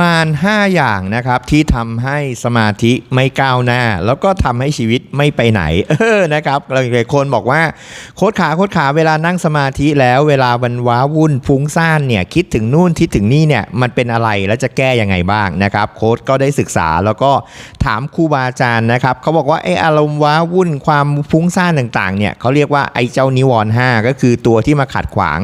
มารห้าอย่างนะครับที่ทำให้สมาธิไม่ก้าวหน้า แล้วก็ทำให้ชีวิตไม่ไปไหน เออนะครับหลายคนบอกว่าโคดขาโคดขาเวลานั่งสมาธิแล้วเวลาวันว้าวุ่นฟุ้งซ่านเนี่ยคิดถึงนู่นคิดถึงนี่เนี่ยมันเป็นอะไรแล้วจะแก้ยังไงบ้างนะครับ โค้ดก็ได้ศึกษาแล้วก็ถามครูบาอาจารย์นะครับเขาบอกว่าไอ้อารมณ์ว้าวุ่นความฟุ้งซ่านต่างๆเนี่ยเขาเรียกว่าไอ้เจ้านิวรณ์ห้าก็คือตัวที่มาขัดขวาง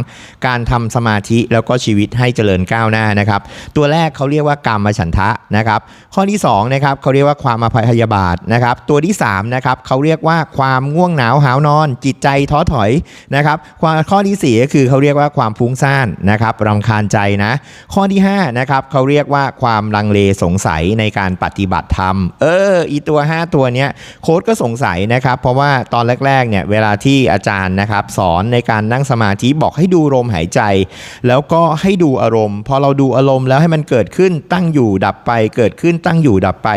การทำสมาธิแล้วก็ชีวิตให้เจริญก้าวหน้านะครับ ตัวแรกเขาเรียกว่ากามฉันทะนะครับ ข้อที่2นะครับเขาเรียกว่าความอภัยพยาบาทนะครับ ตัวที่3นะครับเขาเรียกว่าความง่วงหนาวหาวนอน จิตใจท้อถอยนะครับความข้อที่สี่ก็คือเขาเรียกว่าความฟุ้งซ่านนะครับรำคาญใจนะ ข้อที่5นะครับเขาเรียกว่าความลังเลสงสัยในการปฏิบัติธรรม เอออีตัว 5 ตัวเนี้ยโค้ดก็สงสัยนะครับ เพราะว่าตอนแรกๆเนี่ยเวลาที่อาจารย์นะครับสอนในการนั่งสมาธิบอกให้ดูลมหายใจ แล้วก็ให้ดูอารมณ์ พอเราดูอารมณ์แล้วให้มันเกิดขึ้นขึ้นตั้งอยู่ดับไป เกิดขึ้นตั้งอยู่ดับไป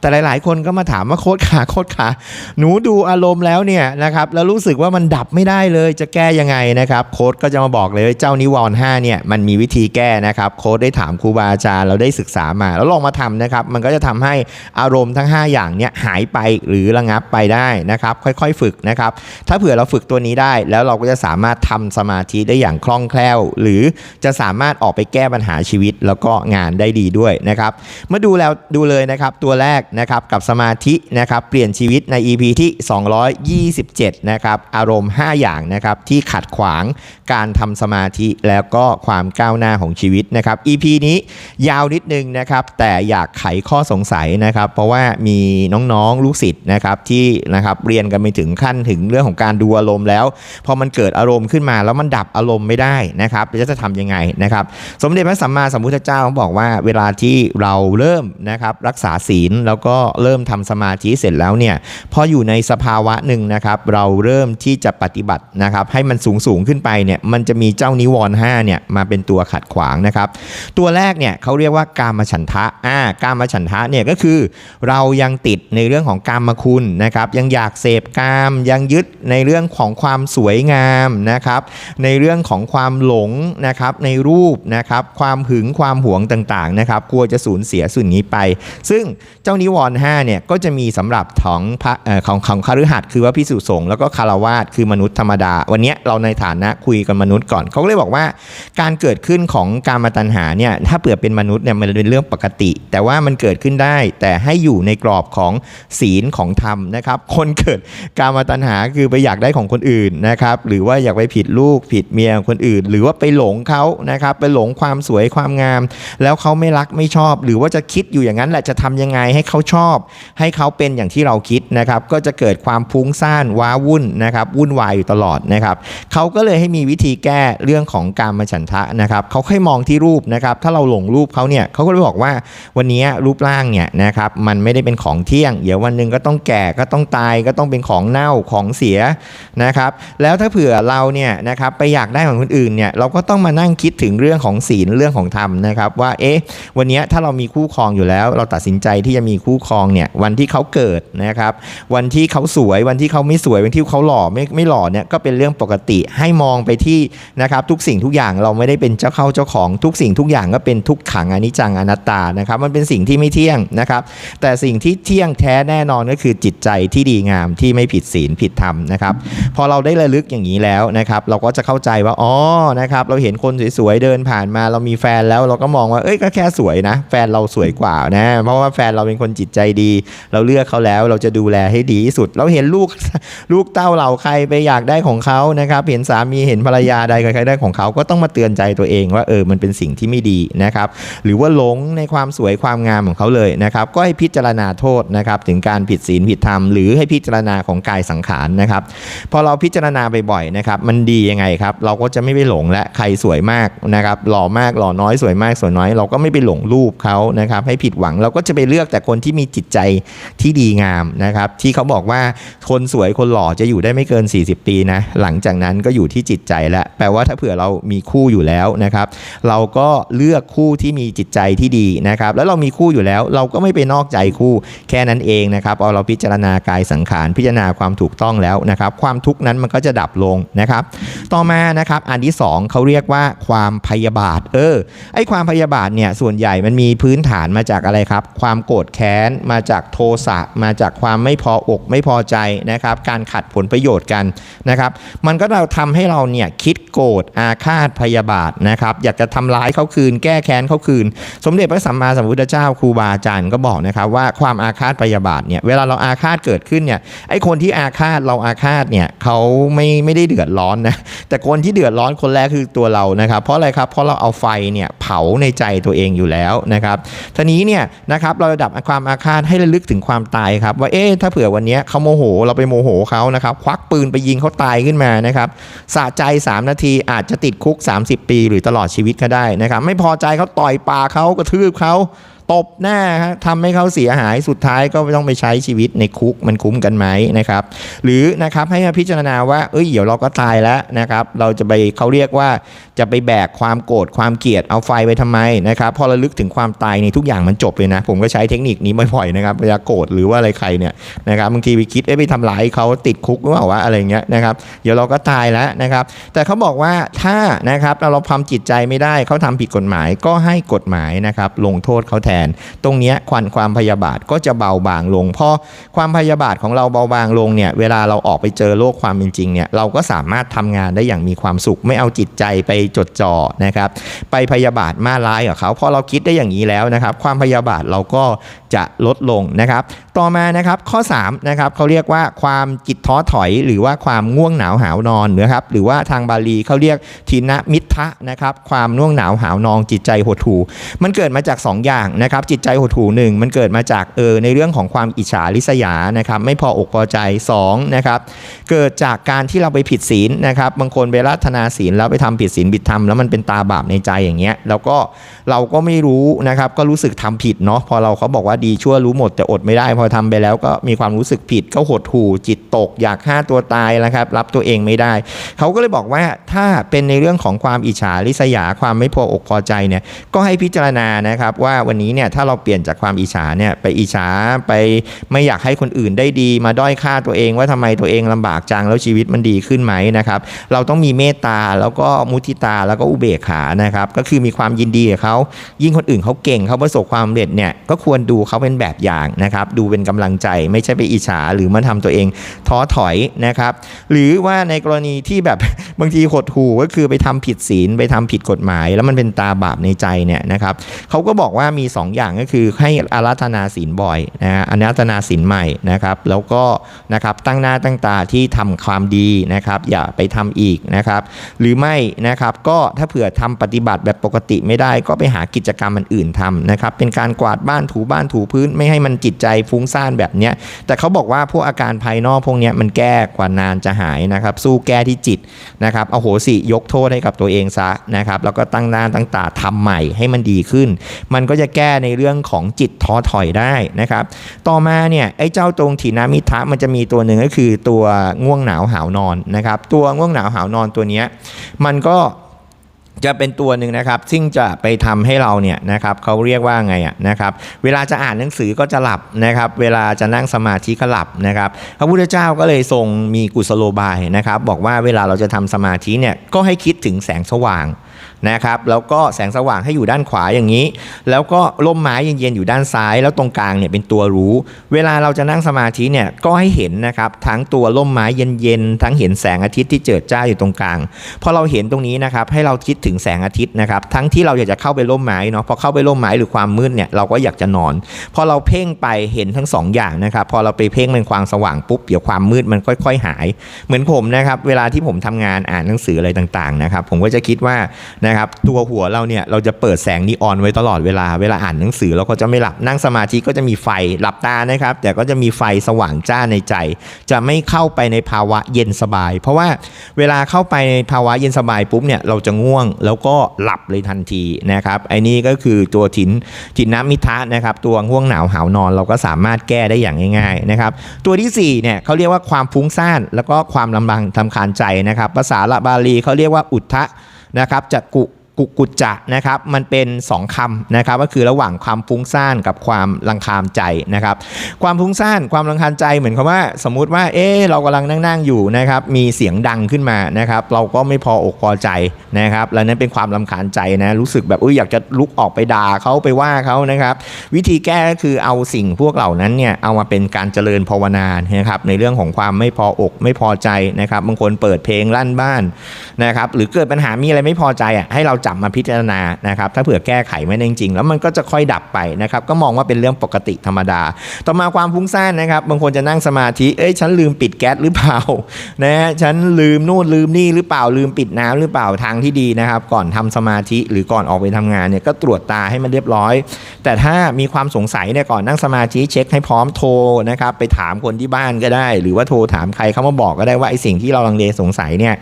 แต่หลาย ๆ คนก็มาถามว่าโค้ดขาโค้ดขาหนูดูอารมณ์แล้วเนี่ยนะครับแล้วรู้สึกว่ามันดับไม่ได้เลยจะแก้ยังไงนะครับโค้ดก็จะมาบอกเลยเจ้านิวรณ์ห้าเนี่ยมันมีวิธีแก้นะครับโค้ดได้ถามครูบาอาจารย์เราได้ศึกษามา แล้วลองมาทำนะครับมันก็จะทำให้อารมณ์ทั้ง 5 อย่างเนี่ยหายไปหรือระงับไปได้นะครับค่อยๆ ฝึกนะครับถ้าเผื่อเราฝึกตัวนี้ได้ แล้วเราก็จะสามารถทำสมาธิได้อย่างคล่องแคล่ว หรือจะสามารถออกไปแก้ปัญหาชีวิตแล้วก็งานได้ดีด้วยนะครับมาดูแล้วดูเลยนะครับตัวแรกนะครับกับสมาธินะครับเปลี่ยนชีวิตใน EP ที่ 227นะครับอารมณ์ 5 อย่างนะครับที่ขัดขวางการทำสมาธิแล้วก็ความก้าวหน้าของชีวิตนะครับ EP นี้ยาวนิดนึงนะครับแต่อยากไขข้อสงสัยนะครับ เพราะว่ามีน้องๆลูกศิษย์นะครับที่นะครับเรียนกันไปถึงขั้นถึงเรื่องของการดูอารมณ์แล้ว พอมันเกิดอารมณ์ขึ้นมาแล้วมันดับอารมณ์ไม่ได้นะครับจะจะทำยังไงนะครับ สมเด็จพระสัมมาสัมพุทธเจ้าบอกว่าเวลาที่เราเริ่มนะครับรักษาศีลแล้วก็เริ่มทำสมาธิเสร็จแล้วเนี่ยพออยู่ในสภาวะหนึ่งนะครับ เราเริ่มที่จะปฏิบัตินะครับ ให้มันสูงสูงขึ้นไปเนี่ยมันจะมีเจ้านิวรณ์ห้าเนี่ยมาเป็นตัวขัดขวางนะครับ ตัวแรกเนี่ยเขาเรียกว่ากามฉันทะอ่ากามฉันทะเนี่ยก็คือ เรายังติดในเรื่องของกามคุณนะครับ ยังอยากเสพกามยังยึดในเรื่องของความสวยงามนะครับ ในเรื่องของความหลงนะครับในรูปนะครับ ความหึงความหวงต่างนะครับกลัวจะสูญเสียส่วนนี้ไป ซึ่งเจ้านิวรณ์ห้าเนี่ยก็จะมีสำหรับของพระของของคฤหัสถ์คือว่าพิสุสงฆ์แล้วก็คารวาสคือมนุษย์ธรรมดา วันนี้เราในฐานะคุยกันมนุษย์ก่อนเขาเลยบอกว่า การเกิดขึ้นของการมาตัญหาเนี่ยถ้าเปลือเป็นมนุษย์เนี่ยมันเป็นเรื่องปกติ แต่ว่ามันเกิดขึ้นได้ แต่ให้อยู่ในกรอบของศีลของธรรมนะครับ คนเกิดการมาตัญหาคือไปอยากได้ของคนอื่นนะครับหรือว่าอยากไปผิดลูกผิดเมียคนอื่น หรือว่าไปหลงเขานะครับไปหลงความสวยความงาม แล้วเขาไม่รักไม่ชอบ หรือว่าจะคิดอยู่อย่างนั้นแหละจะทำยังไงให้เขาชอบ ให้เขาเป็นอย่างที่เราคิดนะครับก็จะเกิดความฟุ้งซ่านว้าวุ่นนะครับวุ่นวายอยู่ตลอดนะครับเขาก็เลยให้มีวิธีแก้เรื่องของการมาฉันทะนะครับเขาค่อยมองที่รูปนะครับถ้าเราหลงรูปเขาเนี่ยเขาก็เลยบอกว่าวันนี้รูปร่างเนี่ยนะครับมันไม่ได้เป็นของเที่ยง เดี๋ยววันหนึ่งก็ต้องแก่ก็ต้องตายก็ต้องเป็นของเน่าของเสียนะครับแล้วถ้าเผื่อเราเนี่ยนะครับไปอยากได้ของคนอื่นเนี่ยเราก็ต้องมานั่งคิดถึงเรื่องของศีลเรื่องของธรรมนะครับว่าเอ๊ะวันนี้ถ้าเรามีคู่ครองอยู่แล้ว เราตัดสินใจที่จะมีคู่ครองเนี่ยวันที่เขาเกิดนะครับ วันที่เขาสวยวันที่เขาไม่สวยวันที่เขาหล่อไม่ไม่หล่อเนี่ยก็เป็นเรื่องปกติให้มองไปที่นะครับทุกสิ่งทุกอย่างเราไม่ได้เป็นเจ้าเข้าเจ้าของทุกสิ่งทุกอย่างก็เป็นทุกขังอนิจจังอนัตตานะครับ มันเป็นสิ่งที่ไม่เที่ยงนะครับ แต่สิ่งที่เที่ยงแท้แน่นอนก็คือจิตใจที่ดีงามที่ไม่ผิดศีลผิดธรรมนะครับ พอเราได้ระลึกอย่างนี้แล้วนะครับ เราก็จะเข้าใจว่าอ๋อนะครับ เราเห็นคนสวยๆเดินผ่านมา เรามีแฟนแล้วเราก็มองว่าเอ้ยก็แค่สวยนะ แฟนเราสวยกว่านะ เพราะว่าแฟนเราเป็นคนจิตใจดี เราเลือกเขาแล้วเราจะดูแลให้ดีที่สุด เราเห็นลูกลูกเต้าเราใครไปอยากได้ของเขานะครับเห็นสามีเห็นภรรยาใดใครได้ของเขาก็ต้องมาเตือนใจตัวเองว่าเออมันเป็นสิ่งที่ไม่ดีนะครับ หรือว่าหลงในความสวยความงามของเขาเลยนะครับ ก็ให้พิจารณาโทษนะครับ ถึงการผิดศีลผิดธรรมหรือให้พิจารณาของกายสังขารนะครับพอเราพิจารณาบ่อยๆนะครับ มันดียังไงครับ เราก็จะไม่ไปหลงและใครสวยมากนะครับ หล่อมากหล่อน้อยสวยมากสวยน้อยเราก็ไม่ไปหลงรูปเขานะครับให้ผิดหวังเราก็จะไปเลือกแต่คนที่มีจิตใจที่ดีงามนะครับ ที่เขาบอกว่าคนสวยคนหล่อจะอยู่ได้ไม่เกิน 40 ปีนะหลังจากนั้นก็อยู่ที่จิตใจแล้วแปลว่าถ้าเผื่อเรามีคู่อยู่แล้วนะครับ เราก็เลือกคู่ที่มีจิตใจที่ดีนะครับ แล้วเรามีคู่อยู่แล้ว เราก็ไม่ไปนอกใจคู่แค่นั้นเองนะครับเอาเราพิจารณากายสังขารพิจารณาความถูกต้องแล้วนะครับ ความทุกข์นั้นมันก็จะดับลงนะครับ ต่อมานะครับอันที่สองเขาเรียกว่าความพยาบาท เออไอความพยาบาทเนี่ยเนี่ยส่วนใหญ่มันมีพื้นฐานมาจากอะไรครับ ความโกรธแค้นมาจากโทสะมาจากความไม่พออกไม่พอใจนะครับ การขัดผลประโยชน์กันนะครับ มันก็เราทำให้เราเนี่ยคิดโกรธอาฆาตพยาบาทนะครับ อยากจะทำร้ายเขาคืน แก้แค้นเขาคืน สมเด็จพระสัมมาสัมพุทธเจ้าครูบาอาจารย์ก็บอกนะครับว่าความอาฆาตพยาบาทเนี่ยเวลาเราอาฆาตเกิดขึ้นเนี่ยไอ้คนที่อาฆาตเราอาฆาตเนี่ยเขาไม่ไม่ได้เดือดร้อนนะแต่คนที่เดือดร้อนคนแรกคือตัวเรานะครับ เพราะอะไรครับเพราะเราเอาไฟเนี่ยเผาในใจตัวเองอยู่แล้วนะครับทีนี้เนี่ยนะครับเราระดับความอาฆาตให้ระลึกถึงความตายครับว่าเอ๊ะถ้าเผื่อวันนี้เขาโมโห เราไปโมโหเขานะครับควักปืนไปยิงเขาตายขึ้นมานะครับสะใจ 3 นาทีอาจจะติดคุก 30 ปี หรือตลอดชีวิตก็ได้นะครับไม่พอใจเขาต่อยปากเขากระทืบเขา ตบหน้าฮะทำให้เขาเสียหายสุดท้ายก็ต้องไปใช้ชีวิตในคุกมันคุ้มกันไหมนะครับ หรือนะครับให้มาพิจารณาว่าเอ้ยเดี๋ยวเราก็ตายแล้วนะครับ เราจะไปเขาเรียกว่าจะไปแบกความโกรธความเกลียดเอาไฟไปทำไมนะครับพอระลึกถึงความตายในทุกอย่างมันจบเลยนะ ผมก็ใช้เทคนิคนี้บ่อยๆนะครับเวลาโกรธหรือว่าอะไรใครเนี่ยนะครับบางทีไปคิดไปทำร้ายเขาติดคุกหรือเปล่าวะอะไรเงี้ยนะครับเดี๋ยวเราก็ตายแล้วนะครับ แต่เขาบอกว่าถ้านะครับเราเราทำจิตใจไม่ได้เขาทำผิดกฎหมายก็ให้กฎหมายนะครับลงโทษเขาแทนตรงนี้ควันความพยาบาทก็จะเบาบางลง เพอความพยาบาทของเราเบาบางลงเนี่ยเวลาเราออกไปเจอโลกความเป็นจริงเนี่ยเราก็สามารถทำงานได้อย่างมีความสุข ไม่เอาจิตใจไปจดจ่อนะครับไปพยาบาทมาร้ายกับเขาพอเราคิดได้อย่างนี้แล้วนะครับ ความพยาบาทเราก็จะลดลงนะครับ ต่อมานะครับข้อ3นะครับเขาเรียกว่าความจิตท้อถอย หรือว่าความง่วงหนาวหาวนอนนะครับหรือว่าทางบาลีเขาเรียกทินะมิทะนะครับความง่วงหนาวหาวนองจิตใจหดหู่มันเกิดมาจาก 2 อย่างนะครับจิตใจหดหู่หนึ่งมันเกิดมาจากเออในเรื่องของความอิจฉาริษยานะครับไม่พออกพอใจ2นะครับเกิดจากการที่เราไปผิดศีลนะครับบางคนไปรัตนาศีลแล้วไปทำผิดศีลผิดธรรมแล้วมันเป็นตาบาปในใจอย่างเงี้ยแล้วก็เราก็ไม่รู้นะครับก็รู้สึกทำผิดเนาะพอเราเขาบอกว่าดีชั่วรู้หมดแต่อดไม่ได้ พอทำไปแล้วก็มีความรู้สึกผิดก็หดหู่จิตตกอยากฆ่าตัวตายนะครับรับตัวเองไม่ได้ เขาก็เลยบอกว่าถ้าเป็นในเรื่องของความอิจฉาริษยาความไม่พออกพอใจเนี่ยก็ให้พิจารณานะครับว่าวันนี้เนี่ยถ้าเราเปลี่ยนจากความอิจฉาเนี่ยไปอิจฉาไปไม่อยากให้คนอื่นได้ดีมาด้อยค่าตัวเอง ว่าทำไมตัวเองลำบากจังแล้วชีวิตมันดีขึ้นไหมนะครับเราต้องมีเมตตาแล้วก็มุทิตาแล้วก็อุเบกขานะครับก็คือมีความยินดีกับเขายิ่งคนอื่นเขาเก่งเขาประสบความสำเร็จเนี่ยก็ควรดูเขาเป็นแบบอย่างนะครับดูเป็นกำลังใจไม่ใช่ไปอิจฉาหรือมาทำตัวเองท้อถอยนะครับหรือว่าในกรณีที่แบบบางทีหดหู่ก็คือไปทำผิดศีลไปทำผิดกฎหมาย แล้วมันเป็นตาบาปในใจเนี่ยนะครับเขาก็บอกว่ามี 2อย่างก็คือให้อารัธนาศีลบ่อยนะฮะอารัธนาศีลใหม่นะครับ แล้วก็นะครับตั้งหน้าตั้งตาที่ทำความดีนะครับ อย่าไปทำอีกนะครับ หรือไม่นะครับก็ถ้าเผื่อทำปฏิบัติแบบปกติไม่ได้ก็ไปหากิจกรรมอันอื่นทำนะครับ เป็นการกวาดบ้านถูบ้านถูพื้นไม่ให้มันจิตใจฟุ้งซ่านแบบเนี้ยแต่เขาบอกว่าพวกอาการภายนอกพวกเนี้ยมันแก้กว่านานจะหายนะครับ สู้แก้ที่จิตนะครับเอาโหสิยกโทษให้กับตัวเองซะนะครับแล้วก็ตั้งหน้าตั้งตาทำใหม่ให้มันดีขึ้น มันก็จะแก้ในเรื่องของจิตท้อถอยได้นะครับ ต่อมาเนี่ยไอ้เจ้าตรงถีนามิทะมันจะมีตัวหนึ่งก็คือตัวง่วงหนาวหาวนอนนะครับ ตัวง่วงหนาวหาวนอนตัวนี้มันก็จะเป็นตัวหนึ่งนะครับซึ่งจะไปทำให้เราเนี่ยนะครับเขาเรียกว่าไงอะนะครับเวลาจะอ่านหนังสือก็จะหลับนะครับเวลาจะนั่งสมาธิก็หลับนะครับพระพุทธเจ้าก็เลยทรงมีกุศโลบายนะครับบอกว่าเวลาเราจะทำสมาธิเนี่ยก็ให้คิดถึงแสงสว่าง นะครับแล้วก็แสงสว่างให้อยู่ด้านขวาอย่างนี้ แล้วก็ร่มไม้เย็นๆอยู่ด้านซ้าย แล้วตรงกลางเนี่ยเป็นตัวรู้ เวลาเราจะนั่งสมาธิเนี่ยก็ให้เห็นนะครับทั้งตัวร่มไม้เย็นๆทั้งเห็นแสงอาทิตย์ที่เจิดจ้าอยู่ตรงกลางพอเราเห็นตรงนี้นะครับให้เราคิดถึงแสงอาทิตย์นะครับทั้งที่เราอยากจะเข้าไปร่มไม้เนาะพอเข้าไปร่มไม้หรือความมืดเนี่ยเราก็อยากจะนอน พอเราเพ่งไปเห็นทั้งสองอย่างนะครับพอเราไปเพ่งเป็นความสว่างปุ๊บเดี๋ยวความมืดมันค่อย ๆ หาย เหมือนผมนะครับเวลาที่ผมทำงานอ่านหนังสืออะไรต่างๆนะครับผมก็จะคิดว่านะครับตัวหัวเราเนี่ยเราจะเปิดแสงนีออนไว้ตลอดเวลาเวลาอ่านหนังสือเราก็จะไม่หลับนั่งสมาธิก็จะมีไฟหลับตานะครับ แต่ก็จะมีไฟสว่างจ้าในใจ จะไม่เข้าไปในภาวะเย็นสบาย เพราะว่าเวลาเข้าไปในภาวะเย็นสบายปุ๊บเนี่ยเราจะง่วงแล้วก็หลับเลยทันทีนะครับไอ้นี่ก็คือตัวถินถินน้ำมิทะนะครับตัวง่วงหนาวหาวนอนเราก็สามารถแก้ได้อย่างง่ายๆนะครับตัวที่สี่เนี่ยเขาเรียกว่าความฟุ้งซ่านแล้วก็ความลำบากทำคาญใจนะครับภาษาละบาลีเขาเรียกว่าอุทธะ นะครับจะกุ กุกุจจะนะครับมันเป็นสองคำนะครับก็คือระหว่างความฟุ้งซ่านกับความรังคาญใจนะครับ ความฟุ้งซ่านความรังคาญใจเหมือนกับว่าสมมุติว่าเอ๊เรากำลังนั่งๆอยู่นะครับมีเสียงดังขึ้นมานะครับเราก็ไม่พออกพอใจนะครับแล้วนั่นเป็นความรำคาญใจนะรู้สึกแบบเอยอยากจะลุกออกไปด่าเขาไปว่าเขานะครับ วิธีแก้ก็คือเอาสิ่งพวกเหล่านั้นเนี่ยเอามาเป็นการเจริญภาวนานะครับในเรื่องของความไม่พออกไม่พอใจนะครับบางคนเปิดเพลงลั่นบ้านนะครับหรือเกิดปัญหามีอะไรไม่พอใจอะให้เราจบมาพิจารณานะครับถ้าเผื่อแก้ไขไม่ได้จริง แล้วมันก็จะค่อยดับไปนะครับก็มองว่าเป็นเรื่องปกติธรรมดา ต่อมาความฟุ้งซ่านนะครับบางคนจะนั่งสมาธิเอ้ยฉันลืมปิดแก๊สหรือเปล่านะฮะฉันลืมนู่นลืมนี่หรือเปล่าลืมปิดน้ำหรือเปล่าทางที่ดีนะครับก่อนทำสมาธิหรือก่อนออกไปทำงานเนี่ยก็ตรวจตาให้มันเรียบร้อย แต่ถ้ามีความสงสัยเนี่ยก่อนนั่งสมาธิเช็คให้พร้อมโทรนะครับไปถามคนที่บ้านก็ได้ หรือว่าโทรถามใครเขามาบอกก็ได้ว่าไอ้สิ่งที่เราลังเลสงสัยเนี่ย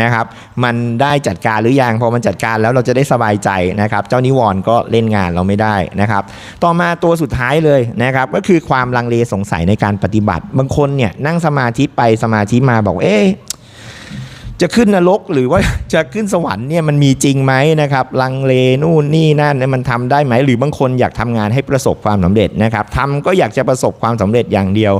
นะครับมันได้จัดการหรือยังพอมันจัดการแล้วเราจะได้สบายใจนะครับ เจ้านิวรณ์ก็เล่นงานเราไม่ได้นะครับ ต่อมาตัวสุดท้ายเลยนะครับก็คือความลังเลสงสัยในการปฏิบัติ บางคนเนี่ยนั่งสมาธิไปสมาธิมาบอกเอ๊ะ จะขึ้นนรกหรือว่าจะขึ้นสวรรค์เนี่ยมันมีจริงไหมนะครับลังเลนู่นนี่นั่นมันทำได้ไหม หรือบางคนอยากทำงานให้ประสบความสำเร็จนะครับทำก็อยากจะประสบความสำเร็จอย่างเดียว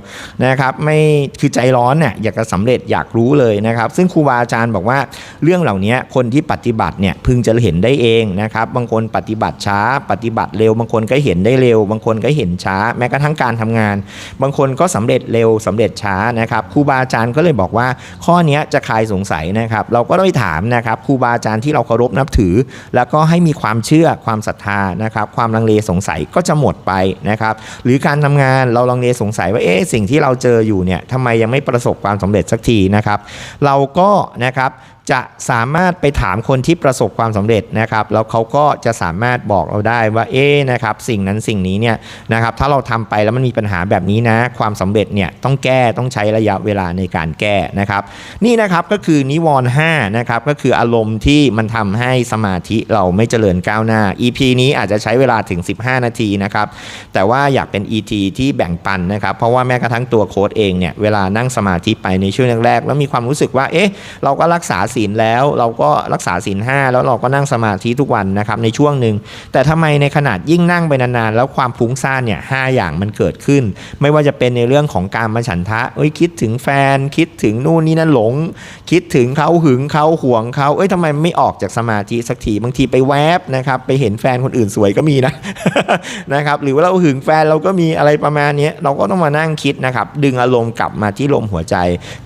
นะครับ ไม่คือใจร้อนเนี่ยอยากจะสำเร็จอยากรู้เลยนะครับ ซึ่งครูบาอาจารย์บอกว่าเรื่องเหล่านี้คนที่ปฏิบัติเนี่ยพึงจะเห็นได้เองนะครับบางคนปฏิบัติช้า ปฏิบัติเร็ว บางคนก็เห็นได้เร็ว บางคนก็เห็นช้า แม้กระทั่งการทำงาน บางคนก็สำเร็จเร็วสำเร็จช้านะครับครูบาอาจารย์ก็เลยบอกว่าข้อนี้จะคลายสงสัยนะครับ เราก็ต้องไปถามนะครับครูบาอาจารย์ที่เราเคารพนับถือ แล้วก็ให้มีความเชื่อความศรัทธานะครับความลังเลสงสัยก็จะหมดไปนะครับ หรือการทำงานเราลังเลสงสัยว่าเอ๊ะสิ่งที่เราเจออยู่เนี่ยทำไมยังไม่ประสบความสำเร็จสักทีนะครับ เราก็นะครับ จะสามารถไปถามคนที่ประสบความสำเร็จนะครับ แล้วเขาก็จะสามารถบอกเราได้ว่าเอ๊นะครับสิ่งนั้นสิ่งนี้เนี่ยนะครับถ้าเราทำไปแล้วมันมีปัญหาแบบนี้นะ ความสำเร็จเนี่ยต้องแก้ต้องใช้ระยะเวลาในการแก้นะครับ นี่นะครับก็คือนิวรณ์5นะครับก็คืออารมณ์ที่มันทำให้สมาธิเราไม่เจริญก้าวหน้า EP นี้อาจจะใช้เวลาถึง 15 นาทีนะครับแต่ว่าอยากเป็น ET ที่แบ่งปันนะครับ เพราะว่าแม้กระทั่งตัวโค้ดเองเนี่ยเวลานั่งสมาธิไปในช่วงแรกๆแล้วมีความรู้สึกว่าเอ๊ะเราก็รักษาศีลแล้ว เราก็รักษาศีลห้าแล้วเราก็นั่งสมาธิทุกวันนะครับในช่วงหนึ่งแต่ทำไมในขนาดยิ่งนั่งไปนานๆแล้วความฟุ้งซ่านเนี่ยห้าอย่างมันเกิดขึ้น ไม่ว่าจะเป็นในเรื่องของการมาฉันทะเอ้ยคิดถึงแฟนคิดถึงนู่นนี่นั่นหลง คิดถึงเขาหึงเขาห่วงเขาเอ้ยทำไมไม่ออกจากสมาธิสักทีบางทีไปแวบนะครับไปเห็นแฟนคนอื่นสวยก็มีนะนะครับหรือว่าเราหึงแฟนเราก็มีอะไรประมาณนี้เราก็ต้องมานั่งคิดนะครับดึงอารมณ์กลับมาที่ลมหัวใจ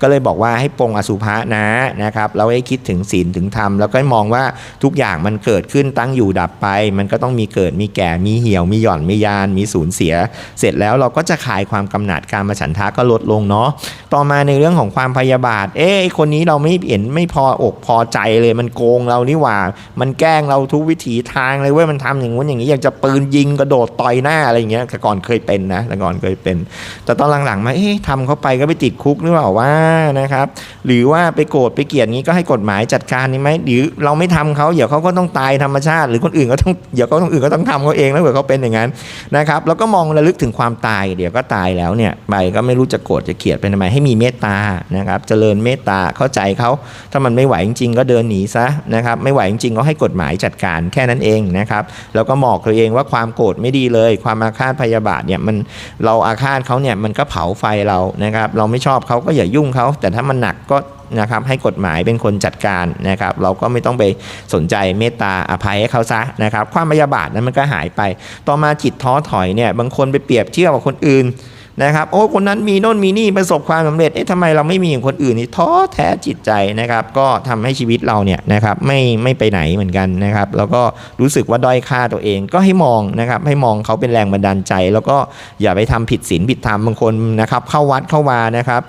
ก็เลยบอกว่าให้ปรงอสุภะนะนะครับเราให้คิดถึงศีลถึงธรรมแล้วก็มองว่าทุกอย่างมันเกิดขึ้นตั้งอยู่ดับไป มันก็ต้องมีเกิดมีแก่มีเหี่ยวมีหย่อนมียาน มีสูญเสีย เสร็จแล้วเราก็จะคลายความกำหนัดการมาฉันทะก็ลดลงเนาะต่อมาในเรื่องของความพยาบาท เอ๊ะคนนี้เราไม่เห็นไม่พออกพอใจเลยมันโกงเรานี่หว่า มันแกล้งเราทุกวิถีทางเลยเว้ยมันทำอย่างงู้นอย่างนี้อยากจะปืนยิงกระโดดต่อยหน้าอะไรอย่างเงี้ยแต่ก่อนเคยเป็นนะแต่ก่อนเคยเป็น แต่ตอนหลังๆมาเอ๊ะทำเขาไปก็ไปติดคุกหรือเปล่าว่านะครับ หรือว่าไปโกรธไปเกลียดงี้ก็ให้กฎหมายจัดการนี่ไหมหรือเราไม่ทำเขาเดี๋ยวเขาก็ต้องตายธรรมชาติ หรือคนอื่นก็ต้องเดี๋ยวก็ต้องอื่นก็ต้องทำเขาเองแล้วเผื่อเขาเป็นอย่างนั้นนะครับแล้วก็มองระลึกถึงความตายเดี๋ยวก็ตายแล้วเนี่ยไปก็ไม่รู้จะโกรธจะเกลียดเป็นทำไมให้มีเมตตานะครับเจริญเมตตาเข้าใจเขาถ้ามันไม่ไหวจริง ๆ ก็เดินหนีซะนะครับไม่ไหวจริงๆก็ให้กฎหมายจัดการแค่นั้นเองนะครับแล้วก็บอกตัวเองว่าความโกรธไม่ดีเลย ความอาฆาตพยาบาทเนี่ยมันเราอาฆาตเขาเนี่ยมันก็เผาไฟเรานะครับเราไม่ชอบเขาก็อย่ายุ่งเขาแต่ถ้ามันหนักก็ นะครับให้กฎหมายเป็นคนจัดการนะครับเราก็ไม่ต้องไปสนใจเมตตาอภัยให้เขาซะนะครับความพยาบาทนั้นมันก็หายไป ต่อมาจิตท้อถอยเนี่ยบางคนไปเปรียบเทียบกับคนอื่นนะครับโอ้คนนั้นมีโน่นมีนี่ประสบความสำเร็จเอ๊ะทำไมเราไม่มีอย่างคนอื่นนี่ท้อแท้จิตใจนะครับ ก็ทำให้ชีวิตเราเนี่ยนะครับไม่ไม่ไปไหนเหมือนกันนะครับ แล้วก็รู้สึกว่าด้อยค่าตัวเองก็ให้มองนะครับให้มองเขาเป็นแรงบันดาลใจ แล้วก็อย่าไปทำผิดศีลผิดธรรมบางคนนะครับเข้าวัดเข้ามานะครับ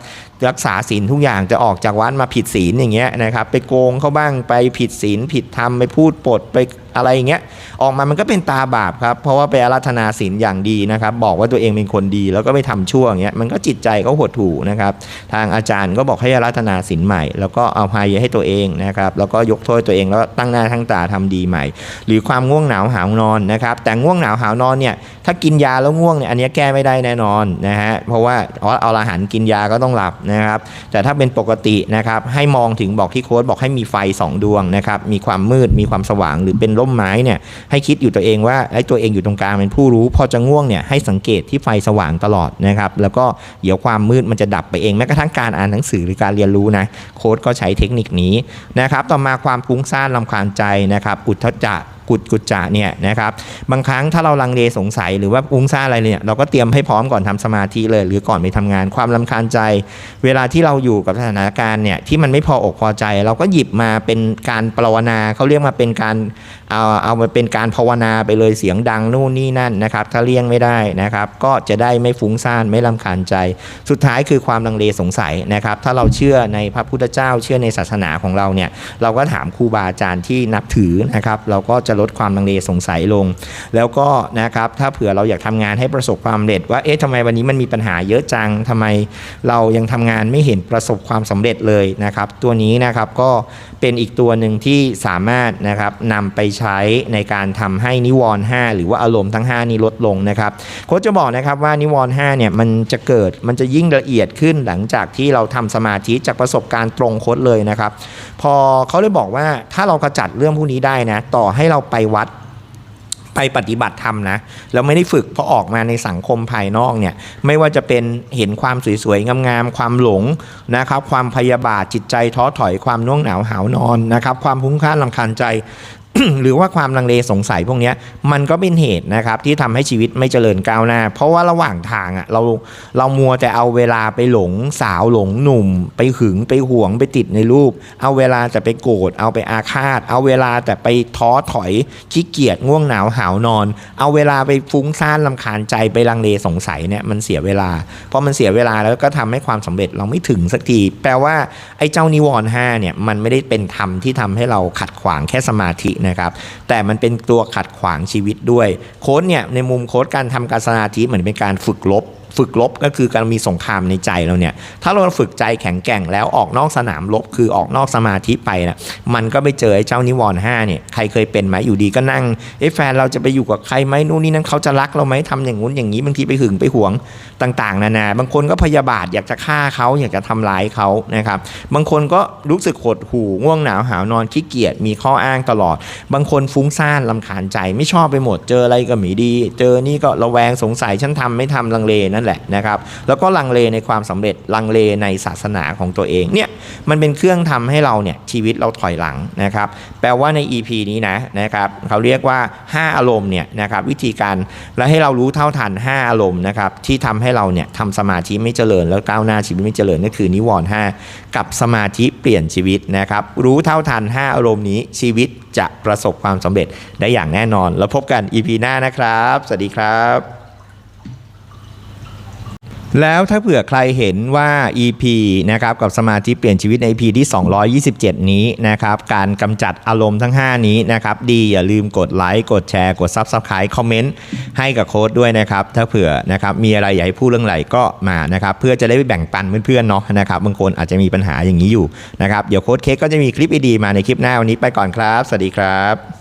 รักษาศีลทุกอย่างจะออกจากวัดมาผิดศีลอย่างเงี้ยนะครับ ไปโกงเขาบ้างไปผิดศีลผิดธรรมไปพูดปดไปอะไรอย่างเงี้ยออกมามันก็เป็นตาบาปครับ เพราะว่าไปอาราธนาศีลอย่างดีนะครับ บอกว่าตัวเองเป็นคนดีแล้วก็ไปทำชั่วอย่างเงี้ยมันก็จิตใจเขาหดหู่นะครับ ทางอาจารย์ก็บอกให้อาราธนาศีลใหม่ แล้วก็เอาภัยให้ตัวเองนะครับแล้วก็ยกโทษตัวเองแล้วตั้งหน้าทั้งตาทำดีใหม่ หรือความง่วงหนาวหาวนอนนะครับ แต่ง่วงหนาวหาวนอนเนี่ยถ้ากินยาแล้วง่วงเนี่ยอันนี้แก้ไม่ได้แน่นอนนะฮะเพราะว่าเพราะเอาอาหารกินยาก็ต้องหลับนะครับ แต่ถ้าเป็นปกตินะครับให้มองถึงบอกที่โค้ดบอกให้มีไฟสองดวงนะครับ มีความมืดมีความสว่างหรือเป็นร่มไม้เนี่ยให้คิดอยู่ตัวเองว่าไอ้ตัวเองอยู่ตรงกลางเป็นผู้รู้ พอจะง่วงเนี่ยให้สังเกตที่ไฟสว่างตลอดนะครับแล้วก็เดี๋ยวความมืดมันจะดับไปเองแม้กระทั่งการอ่านหนังสือหรือการเรียนรู้นะโค้ดก็ใช้เทคนิคนี้นะครับต่อมาความฟุ้งซ่านลำคาญใจนะครับอุทธจักกุดกุจจะเนี่ยนะครับบางครั้งถ้าเราลังเลสงสัยหรือว่าอุ้งซ่าอะไรเนี่ยเราก็เตรียมให้พร้อมก่อนทำสมาธิเลย หรือก่อนไปทำงานความลำคาญใจ เวลาที่เราอยู่กับสถานการณ์เนี่ยที่มันไม่พออกพอใจ เราก็หยิบมาเป็นการปรวนาเขาเรียกมาเป็นการ เอาเอามาเป็นการภาวนาไปเลยเสียงดังนู่นนี่นั่นนะครับ ถ้าเลี่ยงไม่ได้นะครับ ก็จะได้ไม่ฟุ้งซ่านไม่ลำคาญใจ สุดท้ายคือความลังเลสงสัยนะครับ ถ้าเราเชื่อในพระพุทธเจ้าเชื่อในศาสนาของเราเนี่ย เราก็ถามครูบาอาจารย์ที่นับถือนะครับ เราก็จะลดความลังเลสงสัยลง แล้วก็นะครับถ้าเผื่อเราอยากทำงานให้ประสบความสำเร็จ ว่าเอ๊ะทำไมวันนี้มันมีปัญหาเยอะจังทำไมเรายังทำงานไม่เห็นประสบความสำเร็จเลยนะครับ ตัวนี้นะครับก็เป็นอีกตัวหนึ่งที่สามารถนะครับนำไปใช้ในการทำให้นิวรณ์5หรือว่าอารมณ์ทั้ง 5 นี้ลดลงนะครับโค้ชจะบอกนะครับว่านิวรณ์5เนี่ยมันจะเกิดมันจะยิ่งละเอียดขึ้นหลังจากที่เราทำสมาธิจากประสบการณ์ตรงโค้ชเลยนะครับ พอเขาเลยบอกว่าถ้าเรากระจัดเรื่องพวกนี้ได้นะ ต่อให้เราไปวัดไปปฏิบัติธรรมนะแล้วไม่ได้ฝึกพอออกมาในสังคมภายนอกเนี่ยไม่ว่าจะเป็นเห็นความสวยๆงามๆความหลงนะครับ ความพยาบาทจิตใจท้อถอยความน่วงเหงาหาวนอนนะครับ ความพุ่งค้านลำคาญใจ หรือว่าความลังเลสงสัยพวกนี้มันก็เป็นเหตุนะครับที่ทำให้ชีวิตไม่เจริญก้าวหน้า เพราะว่าระหว่างทางอะเราเรามัวแต่เอาเวลาไปหลงสาวหลงหนุ่ม ไปหึงไปห่วงไปติดในรูป เอาเวลาแต่ไปโกรธเอาไปอาฆาต เอาเวลาแต่ไปท้อถอยขี้เกียจง่วงหนาวหาวนอน เอาเวลาไปฟุ้งซ่านลำคาญใจไปลังเลสงสัยเนี่ยมันเสียเวลาพอมันเสียเวลาแล้วก็ทำให้ความสำเร็จเราไม่ถึงสักทีแปลว่าไอ้เจ้านิวรณ์ห้าเนี่ยมันไม่ได้เป็นธรรมที่ทำให้เราขัดขวางแค่สมาธินะครับแต่มันเป็นตัวขัดขวางชีวิตด้วยโค้ดเนี่ยในมุมโค้ดการทำการสมาธิเหมือนเป็นการฝึกลบ ฝึกลบก็คือการมีสงครามในใจเราเนี่ย ถ้าเราฝึกใจแข็งแกร่งแล้วออกนอกสนามลบคือออกนอกสมาธิไปนะมันก็ไปเจอไอ้เจ้านิวรณ์ห้าเนี่ยใครเคยเป็นไหมอยู่ดีก็นั่งเอ้แฟนเราจะไปอยู่กับใครไหมนู่นนี่นั่นเขาจะรักเราไหมทำอย่างงู้นอย่างนี้บางทีไปหึงไปหวงต่าง ๆ นานา บางคนก็พยาบาทอยากจะฆ่าเขาอยากจะทำร้ายเขานะครับบางคนก็รู้สึกหดหู่ง่วงหนาวหาวนอนขี้เกียจมีข้ออ้างตลอด บางคนฟุ้งซ่านลำคาญใจไม่ชอบไปหมดเจออะไรก็ไม่ดี เจอนี่ก็ระแวงสงสัยฉันทำไม่ทำลังเลนั่นแหละนะครับ แล้วก็ลังเลในความสำเร็จลังเลในศาสนาของตัวเองเนี่ยมันเป็นเครื่องทำให้เราเนี่ยชีวิตเราถอยหลังนะครับ แปลว่าใน EP นี้นะนะครับเขาเรียกว่า 5 อารมณ์เนี่ยนะครับวิธีการและให้เรารู้เท่าทัน 5 อารมณ์นะครับที่ทำให้เราเนี่ยทำสมาธิไม่เจริญ แล้วก้าวหน้าชีวิตไม่เจริญก็คือนิวรณ์5กับสมาธิเปลี่ยนชีวิตนะครับรู้เท่าทัน 5 อารมณ์นี้ชีวิตจะประสบความสำเร็จได้อย่างแน่นอน แล้วพบกัน EP หน้านะครับ สวัสดีครับ แล้วถ้าเผื่อใครเห็นว่า EP นะครับกับสมาธิเปลี่ยนชีวิตใน EP ที่ 227 นี้นะครับการกำจัดอารมณ์ทั้ง 5 นี้นะครับดีอย่าลืมกดไลค์กดแชร์กด Subscribe คอมเมนต์ให้กับโค้ดด้วยนะครับถ้าเผื่อนะครับมีอะไรอยากให้พูดเรื่องอะไรก็มานะครับเพื่อจะได้ไปแบ่งปันเพื่อนๆเนาะนะครับบางคนอาจจะมีปัญหาอย่างนี้อยู่นะครับเดี๋ยวโค้ดเค้กก็จะมีคลิปดีๆมาในคลิปหน้าวันนี้ไปก่อนครับ สวัสดีครับ